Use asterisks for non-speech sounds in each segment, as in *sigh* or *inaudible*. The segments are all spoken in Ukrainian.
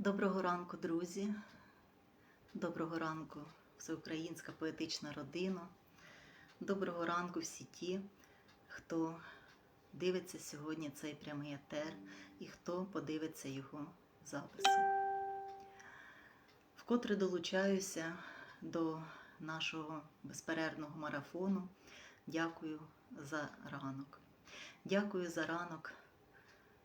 Доброго ранку, друзі. Доброго ранку, всеукраїнська поетична родина. Доброго ранку всі ті, хто дивиться сьогодні цей прямий етер і хто подивиться його записом. Вкотре долучаюся до нашого безперервного марафону. Дякую за ранок. Дякую за ранок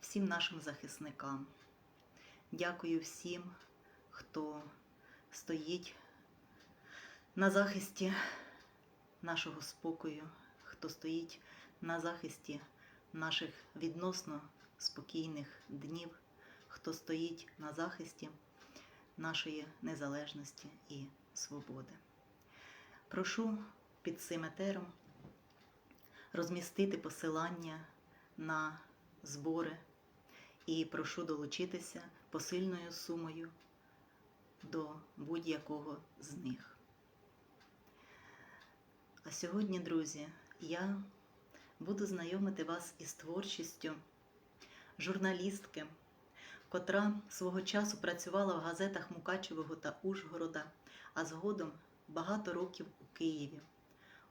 всім нашим захисникам. Дякую всім, хто стоїть на захисті нашого спокою, хто стоїть на захисті наших відносно спокійних днів, хто стоїть на захисті нашої незалежності і свободи. Прошу під цим етером розмістити посилання на збори і прошу долучитися посильною сумою до будь-якого з них. А сьогодні, друзі, я буду знайомити вас із творчістю журналістки, котра свого часу працювала в газетах Мукачевого та Ужгорода, а згодом багато років у Києві,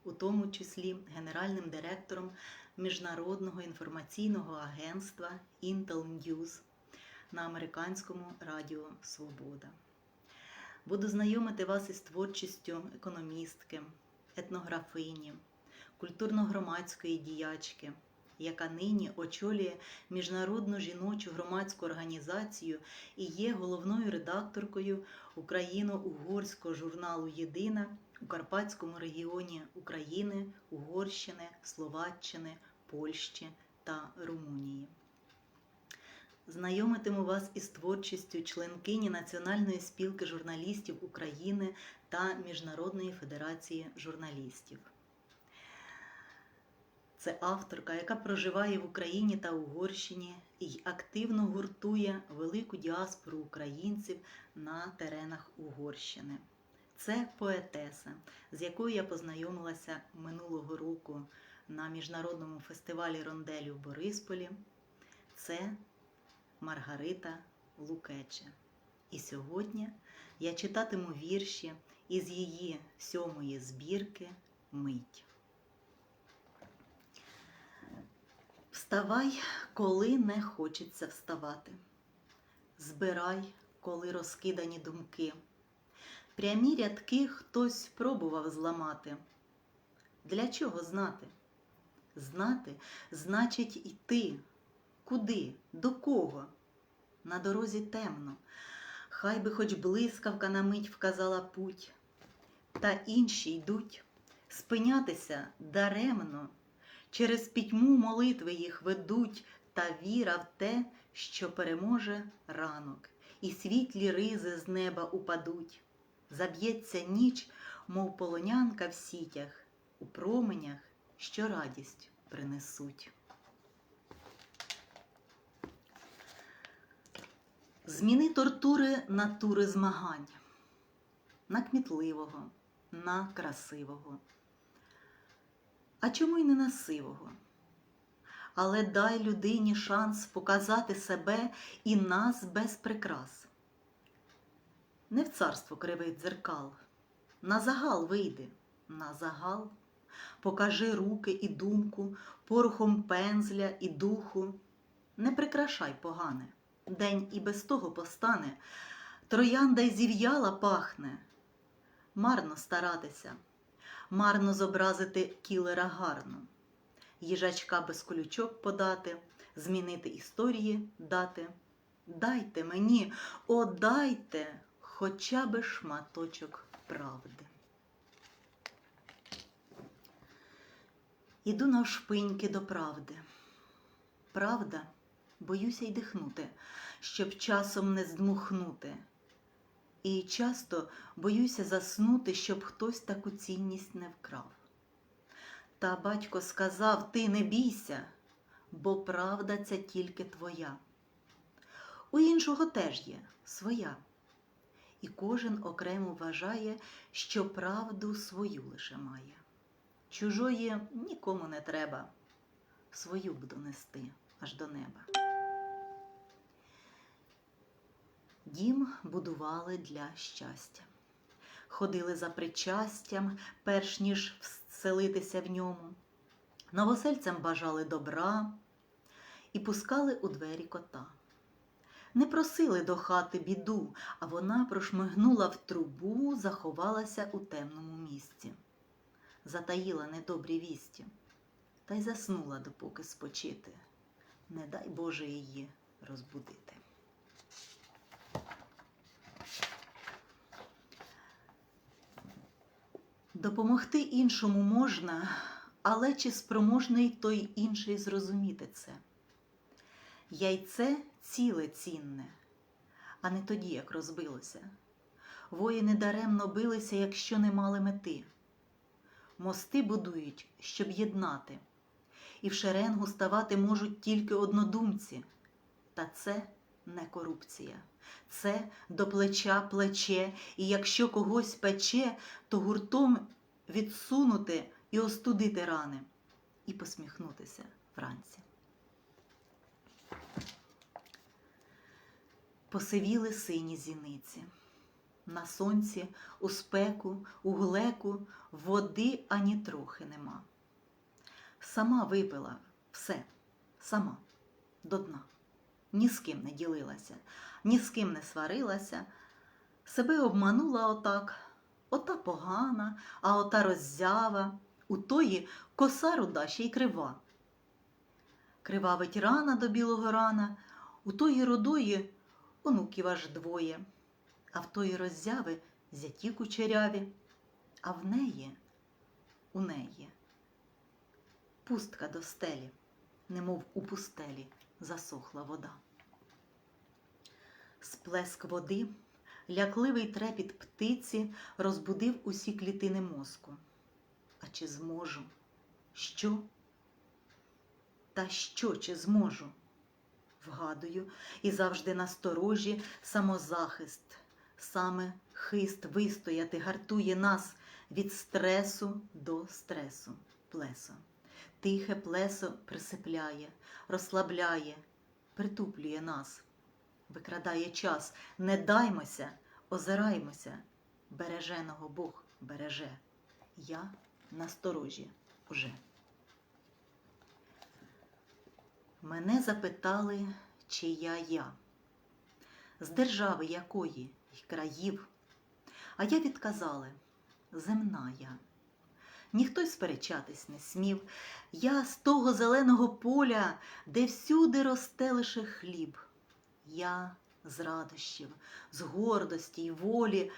у тому числі генеральним директором Міжнародного інформаційного агентства Intel News на американському радіо Свобода. Буду знайомити вас із творчістю економістки, етнографині, культурно-громадської діячки, яка нині очолює міжнародну жіночу громадську організацію і є головною редакторкою україно-угорського журналу Єдина у Карпатському регіоні України, Угорщини, Словаччини, Польщі та Румунії. Знайомитиму вас із творчістю членкині Національної спілки журналістів України та Міжнародної федерації журналістів. Це авторка, яка проживає в Україні та Угорщині і активно гуртує велику діаспору українців на теренах Угорщини. Це поетеса, з якою я познайомилася минулого року на міжнародному фестивалі Ронделі в Борисполі. Це Маргарита Лукече. І сьогодні я читатиму вірші із її сьомої збірки Мить. Вставай, коли не хочеться вставати. Збирай, коли розкидані думки. Прямі рядки хтось пробував зламати. Для чого знати? Знати значить йти. Куди? До кого? На дорозі темно. Хай би хоч блискавка на мить вказала путь. Та інші йдуть спинятися даремно. Через пітьму молитви їх ведуть, та віра в те, що переможе ранок, і світлі ризи з неба упадуть. Заб'ється ніч, мов полонянка в сітях, у променях, що радість принесуть. Зміни тортури на тури змагань, на кмітливого, на красивого. А чому й не на сивого? Але дай людині шанс показати себе і нас без прикрас. Не в царство кривий дзеркал, на загал вийди, на загал, покажи руки і думку, порухом пензля і духу. Не прикрашай погане, день і без того постане, троянда й зів'яла пахне. Марно старатися, марно зобразити кілера гарно, їжачка без колючок подати, змінити історії дати. Дайте мені, о, дайте хоча би шматочок правди. Іду навшпиньки до правди. Правда, боюся й дихнути, щоб часом не здмухнути. І часто боюся заснути, щоб хтось таку цінність не вкрав. Та батько сказав: ти не бійся, бо правда це тільки твоя. У іншого теж є своя. І кожен окремо вважає, що правду свою лише має. Чужої нікому не треба, свою б донести аж до неба. Дім будували для щастя. Ходили за причастям, перш ніж вселитися в ньому. Новосельцям бажали добра і пускали у двері кота. Не просили до хати біду, а вона прошмигнула в трубу, заховалася у темному місці, затаїла недобрі вісті та й заснула, допоки спочити. Не дай Боже її розбудити. Допомогти іншому можна, але чи спроможний той інший зрозуміти це? Яйце ціле цінне, а не тоді, як розбилося. Воїни даремно билися, якщо не мали мети. Мости будують, щоб єднати, і в шеренгу ставати можуть тільки однодумці. Та це не корупція, це до плеча плече, і якщо когось пече, то гуртом відсунути і остудити рани, і посміхнутися вранці. Посивіли сині зіниці. На сонці, у спеку, у глеку води ані трохи нема. Сама випила все, сама, до дна. Ні з ким не ділилася, ні з ким не сварилася. Себе обманула отак, ота погана, а ота роззява, у тої коса руда ще й крива. Кривавить рана до білого рана, у тої рудої онуків аж двоє, а в тої роззяви зяті кучеряві, а в неї, у неї, пустка до стелі, немов у пустелі засохла вода. Сплеск води, лякливий трепіт птиці розбудив усі клітини мозку. А чи зможу? Що? Та що чи зможу? Вгадую, і завжди насторожі самозахист, саме хист вистояти гартує нас від стресу до стресу, плесо. Тихе плесо присипляє, розслабляє, притуплює нас, викрадає час. Не даймося, озираймося, береженого Бог береже. Я насторожі уже. Мене запитали, чия я, з держави якої й країв. А я відказала земна я. Ніхто й сперечатись не смів. Я з того зеленого поля, де всюди росте лише хліб. Я з радощів, з гордості й волі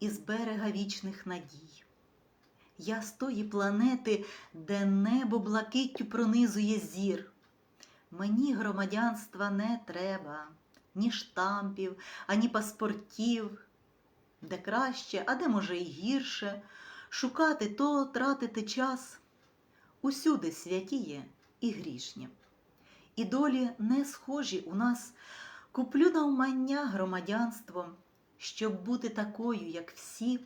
і з берега вічних надій. Я з тої планети, де небо блакиттю пронизує зір. Мені громадянства не треба, ні штампів, ані паспортів, де краще, а де, може, і гірше, шукати то тратити час. Усюди святіє і грішні. І долі не схожі у нас, куплю навмання громадянством, щоб бути такою, як всі.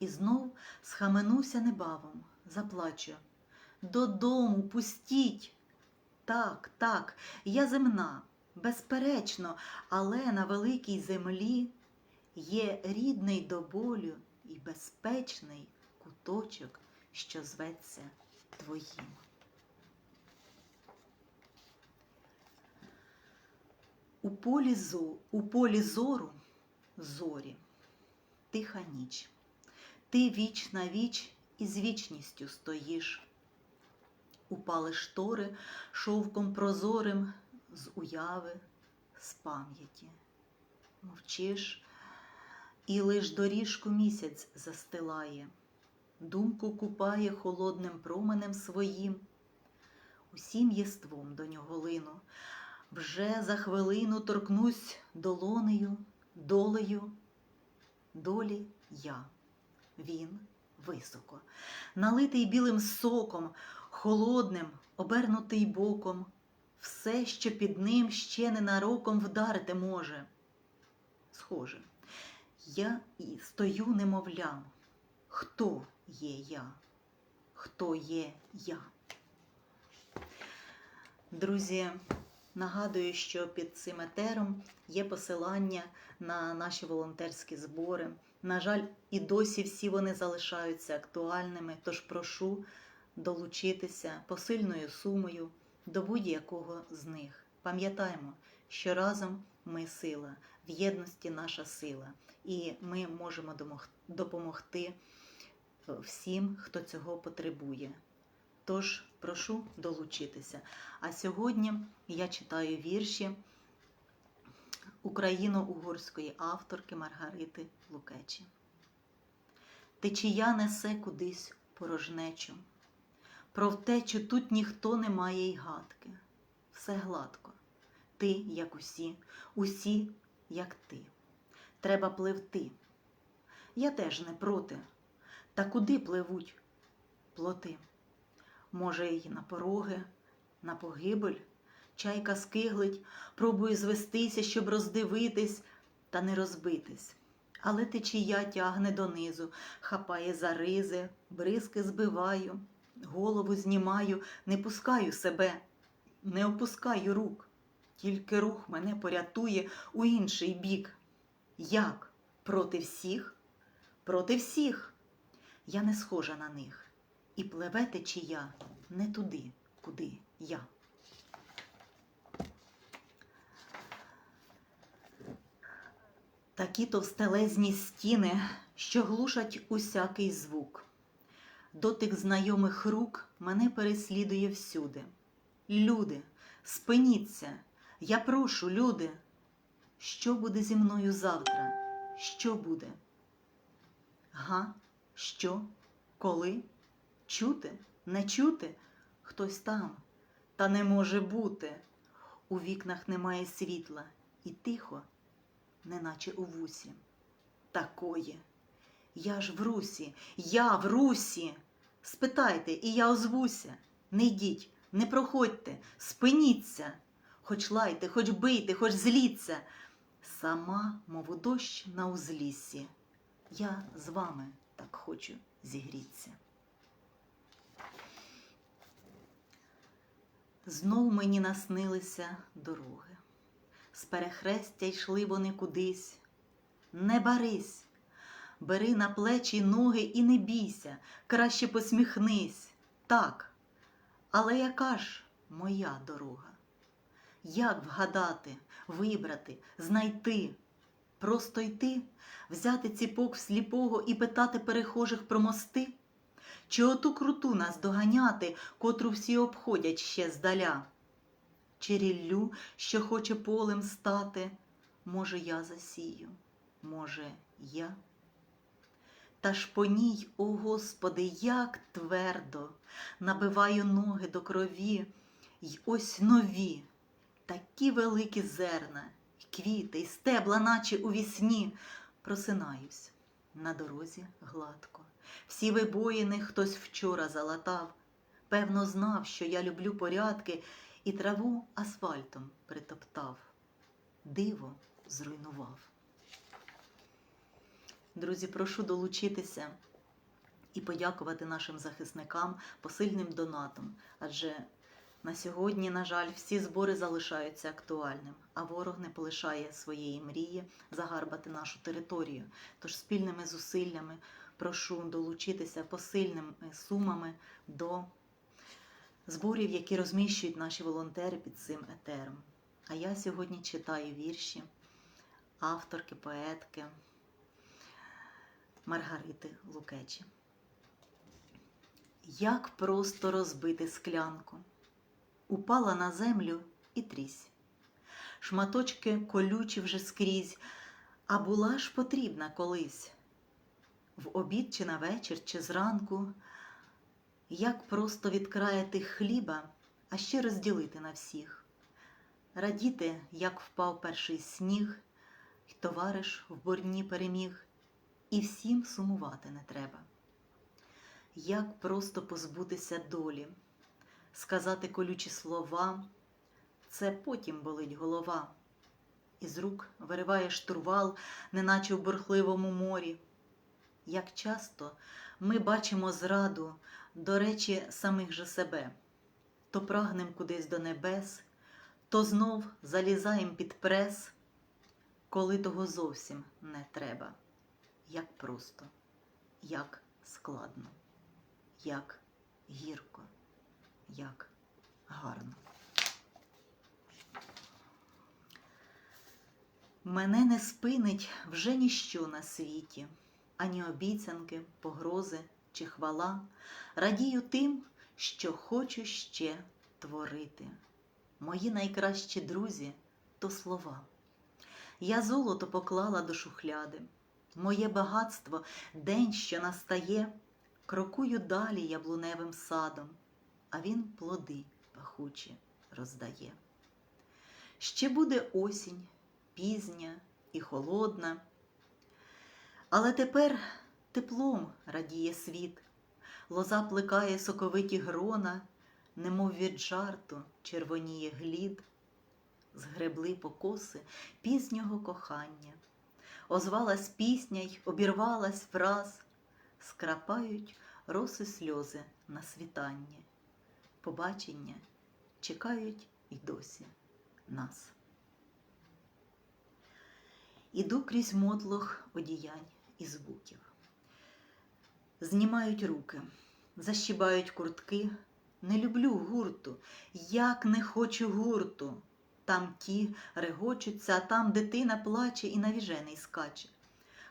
І знов схаменуся небавом, заплачу. Додому пустіть. Так, так, я земна, безперечно, але на великій землі є рідний до болю і безпечний куточок, що зветься твоїм. У полі, зо, у полі зору зорі, тиха ніч. Ти віч на віч із вічністю стоїш. Упали штори шовком прозорим з уяви, з пам'яті. Мовчиш, і лиш доріжку місяць застилає, думку купає холодним променем своїм, усім єством до нього лину, вже за хвилину торкнусь долонею, долею, долі я, він високо, налитий білим соком, холодним, обернутий боком, все, що під ним ще ненароком вдарити може. Схоже, я і стою немовлям. Хто є я? Хто є я? Друзі, Нагадую, що під цим етером є посилання на наші волонтерські збори. На жаль, і досі всі вони залишаються актуальними, тож прошу долучитися посильною сумою до будь-якого з них. Пам'ятаємо, що разом ми сила, в єдності наша сила, і ми можемо допомогти е, всім, хто цього потребує. Тож прошу долучитися. А сьогодні я читаю вірші україно-угорської авторки Маргарити Лукечі. Течія несе кудись порожнечу. Про втечу тут ніхто не має й гадки. Все гладко. Ти, як усі, усі, як ти. Треба пливти. Я теж не проти. Та куди пливуть плоти? Може, й на пороги, на погибель. Чайка скиглить, пробує звестися, щоб роздивитись та не розбитись. Але течія тягне донизу, хапає за ризи, бризки збиваю, голову знімаю, не пускаю себе, не опускаю рук. Тільки рух мене порятує у інший бік. Як? Проти всіх? Проти всіх. Я не схожа на них. І пливе течія не туди, куди я. Такі товстелезні стіни, що глушать усякий звук. Дотик знайомих рук мене переслідує всюди. Люди, спиніться, я прошу, люди, що буде зі мною завтра? Що буде? Га? Що? Коли? Чути? Не чути? Хтось там, та не може бути. У вікнах немає світла, і тихо, неначе у вусі. Такої. Я ж в русі, я в русі. Спитайте, і я озвуся. Не йдіть, не проходьте, спиніться. Хоч лайте, хоч бийте, хоч зліться. Сама, мов у дощ на узліссі. Я з вами так хочу зігріться. Знов мені наснилися дороги. З перехрестя йшли вони кудись. Не барись, бери на плечі ноги і не бійся, краще посміхнись. Так, але яка ж моя дорога? Як вгадати, вибрати, знайти? Просто йти, взяти ціпок в сліпого і питати перехожих про мости? Чи оту круту нас доганяти, котру всі обходять ще здаля? Чи ріллю, що хоче полем стати, може, я засію, може, я? Та ж по ній, о Господи, як твердо набиваю ноги до крові, й ось нові, такі великі зерна, квіти, й стебла, наче у вісні, просинаюсь на дорозі гладко. Всі вибоїни хтось вчора залатав, певно, знав, що я люблю порядки, і траву асфальтом притоптав, диво зруйнував. Друзі, прошу долучитися і подякувати нашим захисникам посильним донатом, адже на сьогодні, на жаль, всі збори залишаються актуальним, а ворог не полишає своєї мрії загарбати нашу територію. Тож спільними зусиллями прошу долучитися посильними сумами до зборів, які розміщують наші волонтери під цим етером. А я сьогодні читаю вірші авторки, поетки Маргарити Лукечі. Як просто розбити склянку. Упала на землю і трісь. Шматочки колючі вже скрізь, а була ж потрібна колись. В обід чи на вечір, чи зранку, як просто відкраяти хліба, а ще розділити на всіх, радіти, як впав перший сніг, й товариш в борні переміг, і всім сумувати не треба. Як просто позбутися долі, сказати колючі слова, це потім болить голова, із рук вириває штурвал, неначе в бурхливому морі. Як часто ми бачимо зраду, до речі, самих же себе, то прагнем кудись до небес, то знов залізаєм під прес, коли того зовсім не треба. Як просто, як складно, як гірко, як гарно. Мене не спинить вже ніщо на світі, ані обіцянки, погрози чи хвала. Радію тим, що хочу ще творити. Мої найкращі друзі то слова. Я золото поклала до шухляди, моє багатство день, що настає, крокую далі яблуневим садом, а він плоди пахучі роздає. Ще буде осінь, пізня і холодна, але тепер теплом радіє світ, лоза плекає соковиті грона, немов від жарту червоніє глід, згребли покоси пізнього кохання, озвалась пісня й обірвалась враз, скрапають роси сльози на світання, побачення чекають і досі нас. Іду крізь мотлох одіянь і звуків. Знімають руки, защібають куртки. Не люблю гурту, як не хочу гурту. Там ті регочуться, а там дитина плаче і навіжений скаче.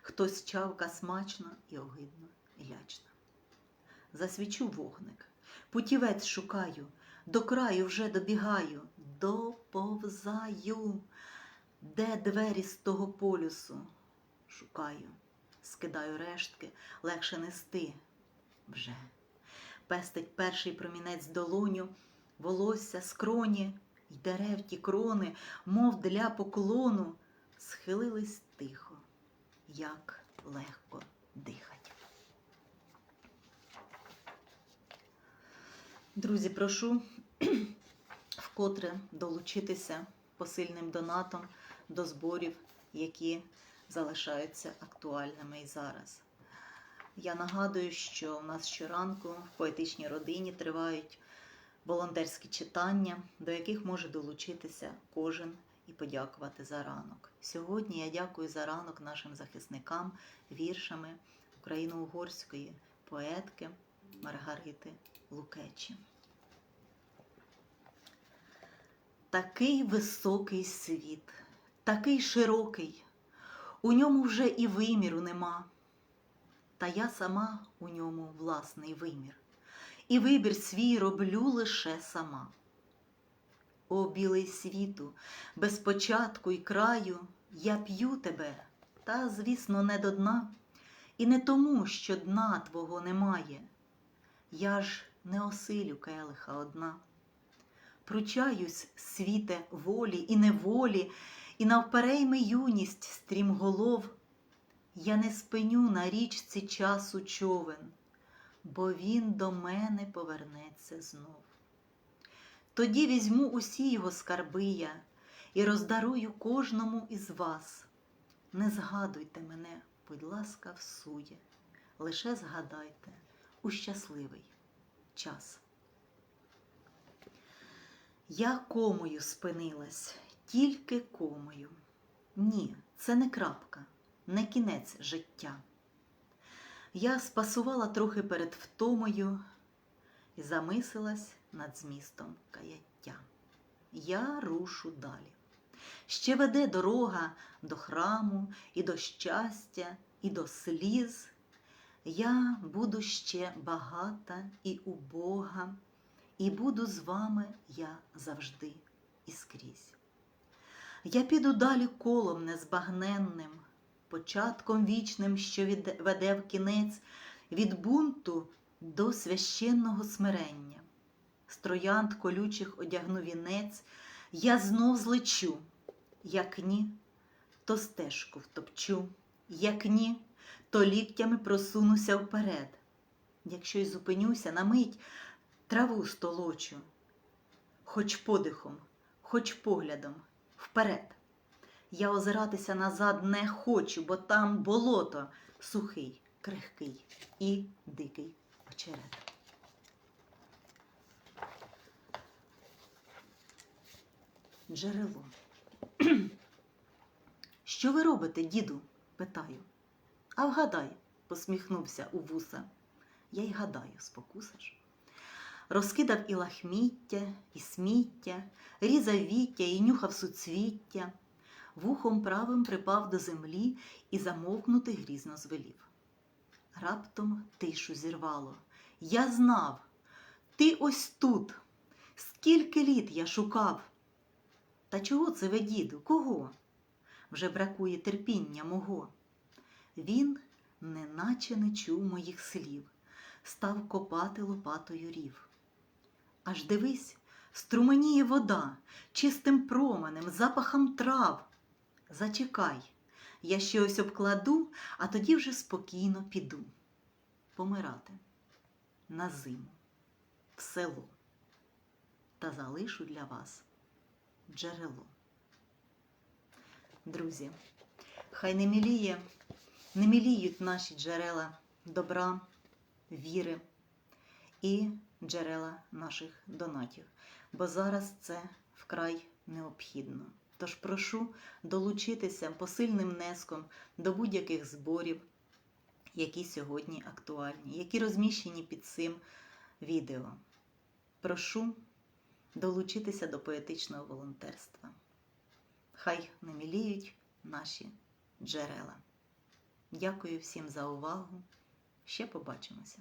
Хтось чавка смачно і огидно, і лячно. Засвічу вогник, путівець шукаю, до краю вже добігаю, доповзаю. Де двері з того полюсу? Шукаю, скидаю рештки, легше нести вже. Пестить перший промінець долоню, волосся, скроні й дерев ті крони, мов для поклону, схилились тихо, як легко дихать. Друзі, прошу *clears throat* вкотре долучитися посильним донатом до зборів, які залишаються актуальними і зараз. Я нагадую, що у нас щоранку в поетичній родині тривають волонтерські читання, до яких може долучитися кожен і подякувати за ранок. Сьогодні я дякую за ранок нашим захисникам віршами україно-угорської поетки Маргарити Лукечі. Такий високий світ, такий широкий, у ньому вже і виміру нема, та я сама у ньому власний вимір, і вибір свій роблю лише сама. О, білий світу, без початку й краю, я п'ю тебе, та, звісно, не до дна, і не тому, що дна твого немає. Я ж не осилю келиха одна пручаюсь, світе волі і неволі, і навперейми юність стрімголов, я не спиню на річці часу човен, бо він до мене повернеться знов. Тоді візьму усі його скарби я і роздарую кожному із вас. Не згадуйте мене, будь ласка, всує, лише згадайте у щасливий час. Я комою спинилась, тільки комою. Ні, це не крапка, не кінець життя. Я спасувала трохи перед втомою і замислилась над змістом каяття. Я рушу далі. Ще веде дорога до храму, і до щастя, і до сліз. Я буду ще багата і убога. І буду з вами я завжди і скрізь. Я піду далі колом незбагненним, початком вічним, що веде в кінець від бунту до священного смирення. З колючих одягну вінець, я знов злечу, як ні, то стежку втопчу, як ні, то ліктями просунуся вперед. Якщо й зупинюся на мить, траву столочу, хоч подихом, хоч поглядом, вперед. Я озиратися назад не хочу, бо там болото сухий, крихкий і дикий очерет. джерело. *clears throat* Що ви робите, діду? питаю. А вгадай, посміхнувся у вуса. Я й гадаю, спокусиш. Розкидав і лахміття, і сміття, різав віття і нюхав суцвіття, вухом правим припав до землі і замовкнути грізно звелів. Раптом тишу зірвало. Я знав, ти ось тут. Скільки літ я шукав. Та чого це ви, діду? Кого? Вже бракує терпіння мого. Він неначе не чув моїх слів, став копати лопатою рів. Аж дивись, струменіє вода, чистим променем, запахом трав. Зачекай, я ще ось обкладу, а тоді вже спокійно піду. Помирати на зиму, в село. Та залишу для вас джерело. Друзі, хай не міліє, не міліють наші джерела добра, віри і джерела наших донатів, бо зараз це вкрай необхідно. Тож прошу долучитися посильним внеском до будь-яких зборів, які сьогодні актуальні, які розміщені під цим відео. Прошу долучитися до поетичного волонтерства. Хай не міліють наші джерела. Дякую всім за увагу. Ще побачимося.